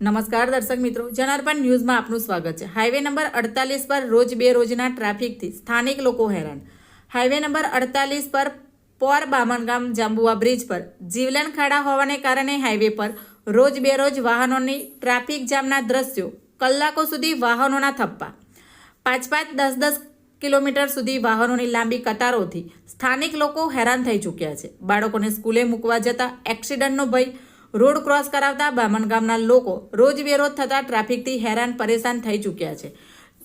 નમસ્કાર દર્શક મિત્રો, જનાર્પણ ન્યૂઝમાં આપનું સ્વાગત છે. હાઈવે નંબર અડતાલીસ પર રોજ બે રોજના ટ્રાફિકથી સ્થાનિક લોકો હેરાન. હાઈવે નંબર અડતાલીસ પર પોર બામણગામ જાંબુવા બ્રિજ પર જીવલેણ ખાડા હોવાને કારણે હાઈવે પર રોજ બે રોજ વાહનોની ટ્રાફિક જામના દ્રશ્યો કલાકો સુધી વાહનોના થપ્પા. પાંચ પાંચ દસ દસ કિલોમીટર સુધી વાહનોની લાંબી કતારોથી સ્થાનિક લોકો હેરાન થઈ ચૂક્યા છે. બાળકોને સ્કૂલે મૂકવા જતા એક્સિડન્ટનો ભય રોડ ક્રોસ કરાવતા બામણ ગામના લોકો રોજ બેરોજ થતા ટ્રાફિકથી હેરાન પરેશાન થઈ ચૂક્યા છે.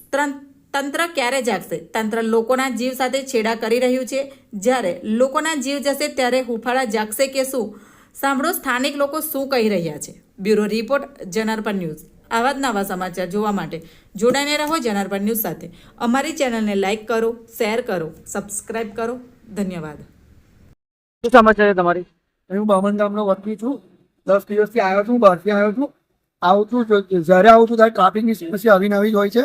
ત્રં- તંત્ર ક્યારે જાગશે? તંત્ર લોકોના જીવ સાથે છેડા કરી રહ્યું છે. જ્યારે લોકોના જીવ જશે ત્યારે હુફાળા જાગશે કે શું? સાંભળો સ્થાનિક લોકો શું કહી રહ્યા છે. Bureau report Janarpan news. આવા જ નવા સમાચાર જોવા માટે જોડાઈને રહો જનાર્પણ ન્યૂઝ સાથે. અમારી ચેનલને લાઇક કરો શેર કરો સબસ્ક્રાઇબ કરો. ધન્યવાદ. શું સમાચાર છે તમારી? હું બામણ ગામનો વતની છું. દસ દિવસથી આવ્યો છું, બહારથી આવ્યો છું. આવું છું જ્યારે આવું છું, ત્યારે ટ્રાફિકની સમસ્યા આવી નવી જ હોય છે.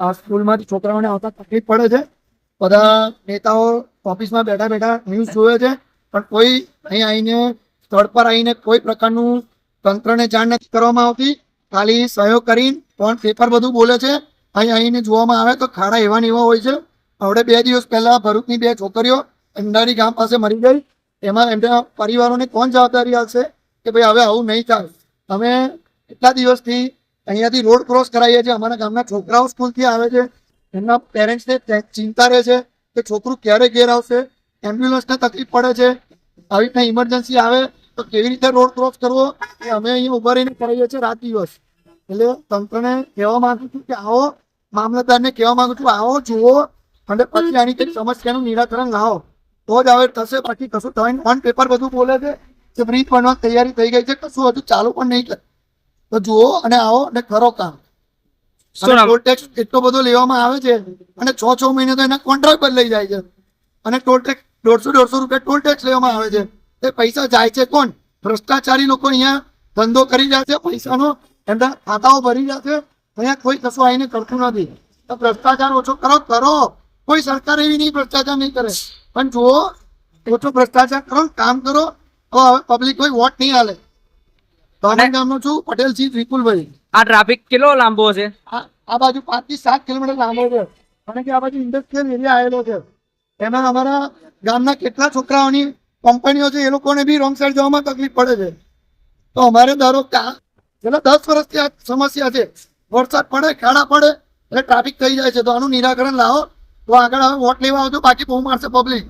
આ સ્કૂલમાંથી છોકરાઓને આવતા તકલીફ પડે છે. બધા નેતાઓ ઓફિસમાં બેઠા બેઠા ન્યૂઝ જોવે છે. પણ કોઈ અહીં આવીને, સ્થળ પર આવીને કોઈ પ્રકારનું તંત્રને જાણ નથી કરવામાં આવતી. ખાલી સહયોગ કરીને પણ પેપર બધું બોલે છે. અહીં આવીને જોવામાં આવે તો ખાડા એવા ને એવા હોય છે. હવે બે દિવસ પહેલા ભરૂચની બે છોકરીઓ અંડારી ગામ પાસે મરી ગઈ. એમાં એમના પરિવારોને કોણ જવાબદારી આવશે કે ભાઈ હવે આવું નહીં થાય. અમે એટલા દિવસથી અહીંયાથી રોડ ક્રોસ કરાવીએ છીએ. અમારા ગામના છોકરાઓ સ્કૂલથી આવે છે. એમના પેરેન્ટ્સને ચિંતા રહે છે કે છોકરું ક્યારે ઘેર આવશે. એમ્બ્યુલન્સને તકલીફ પડે છે. આવી રીતના ઇમરજન્સી આવે તો કેવી રીતે રોડ ક્રોસ કરવો એ અમે અહીંયા ઊભા રહીને કરાવીએ છીએ રાત દિવસ. એટલે તંત્રને કહેવા માંગુ છું કે આવો, મામલતદારને કહેવા માંગુ છું, આવો, જુઓ અને પછી આની કંઈક સમસ્યાનું નિરાકરણ લાવો. તો જ હવે થશે બાકી કશું થાય નહીં ઓન પેપર બધું બોલે છે. કે બ્રિજ બનવાની તૈયારી થઈ ગઈ છે કશું હજુ ચાલુ પણ નહીં કરે તો જુઓ અને આવો અને કરો કામ. ટોલ ટેક્સ એટલો બધો લેવામાં આવે છે અને છ છ મહિને તો એના કોન્ટ્રાક્ટ બદલાઈ જાય છે. અને ટોલ ટેક્સ દોઢસો દોઢસો રૂપિયા ટોલ ટેક્સ લેવામાં આવે છે. એ પૈસા જાય છે કોણ? ભ્રષ્ટાચારી લોકો અહીંયા ધંધો કરી રહ્યા છે પૈસાનો એમના ખાતાઓ ભરી રહ્યા છે. અહીંયા કોઈ કશું આવીને કરતું નથી. તો ભ્રષ્ટાચાર ઓછો કરો કરો. કોઈ સરકાર એવી નહીં ભ્રષ્ટાચાર નહીં કરે. પણ જુઓ ઓછો ભ્રષ્ટાચાર કરો કામ કરો તો હવે પબ્લિક કોઈ વોટ નહીં હાલે. બામણ ગામનો છું પટેલસિંહ વિપુલભાઈ આ ટ્રાફિક કેટલો લાંબો છે? આ બાજુ પાંચથી સાત કિલોમીટર લાંબો છે. અને કે આ બાજુ ઇન્ડસ્ટ્રીયલ એરિયા આવેલો છે. એમાં અમારા ગામના કેટલા છોકરાઓની કંપનીઓ છે એ લોકોને બી રોંગ સાઈડ જવામાં તકલીફ પડે છે. તો અમારે ધારો છેલ્લા દસ વર્ષથી આ સમસ્યા છે. વરસાદ પડે ખાડા પડે એટલે ટ્રાફિક થઈ જાય છે. તો આનું નિરાકરણ લાવો. તો આગળ હવે વોટ લેવા આવજો બાકી બહુ મારશે પબ્લિક